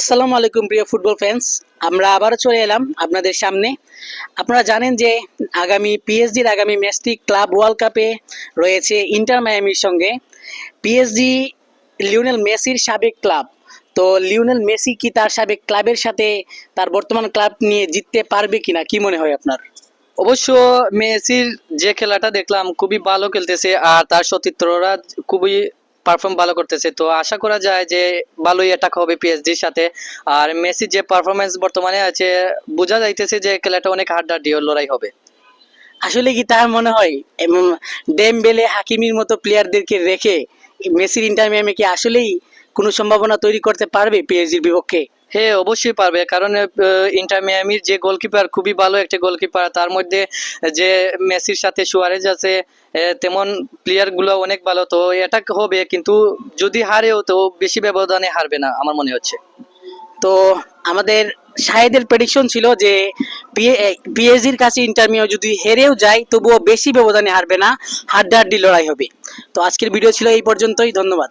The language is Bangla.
আসসালামু আলাইকুম প্রিয় ফুটবল ফ্যান্স আমরা আবারও চলে এলাম আপনাদের সামনে। আপনারা জানেন যে আগামী পিএসজির আগামী ম্যাচটি ক্লাব ওয়ার্ল্ড কাপে রয়েছে ইন্টার মায়ামির সঙ্গে। পিএসজি লিওনেল মেসির সাবেক ক্লাব তো লিওনেল মেসি কি তার সাবেক ক্লাবের সাথে তার বর্তমান ক্লাব নিয়ে জিততে পারবে কিনা, কি মনে হয় আপনার? অবশ্য মেসির যে খেলাটা দেখলাম, খুবই ভালো খেলতেছে, আর তার সতীর্থরা খুবই পারফর্ম ভালো করতেছে। তো আশা করা যায় যে ভালোই অ্যাটাক হবে পিএসজির সাথে। আর মেসি যে পারফরমেন্স বর্তমানে আছে, বোঝা যাইতেছে যে খেলাটা অনেক হাড্ডাহাড্ডি লড়াই হবে। আসলে কি তার মনে হয়? ডেমবেলে হাকিমির মতো প্লেয়ারদেরকে রেখে মেসির ইন্টারমিয়ামে কি আসলেই কোনো সম্ভাবনা তৈরি করতে পারবে পিএসজির বিপক্ষে? হ্যাঁ অবশ্যই পারবে। কারণ ইন্টার মিয়ামির যে গোলকিপার খুবই ভালো একটা গোলকিপার তার মধ্যে যে মেসির সাথে সুয়ারেজ আছে তেমন প্লেয়ারগুলো অনেক ভালো। তো এটা হবে, কিন্তু যদি হারেও, তো বেশি ব্যবধানে হারবে না, আমার মনে হচ্ছে। তো আমাদের শাহেদের প্রেডিকশন ছিল যে পিএসজির কাছে ইন্টারমিও যদি হেরেও যায়, তবুও বেশি ব্যবধানে হারবে না, হাড্ডাহাড্ডি লড়াই হবে। তো আজকের ভিডিও ছিল এই পর্যন্তই, ধন্যবাদ।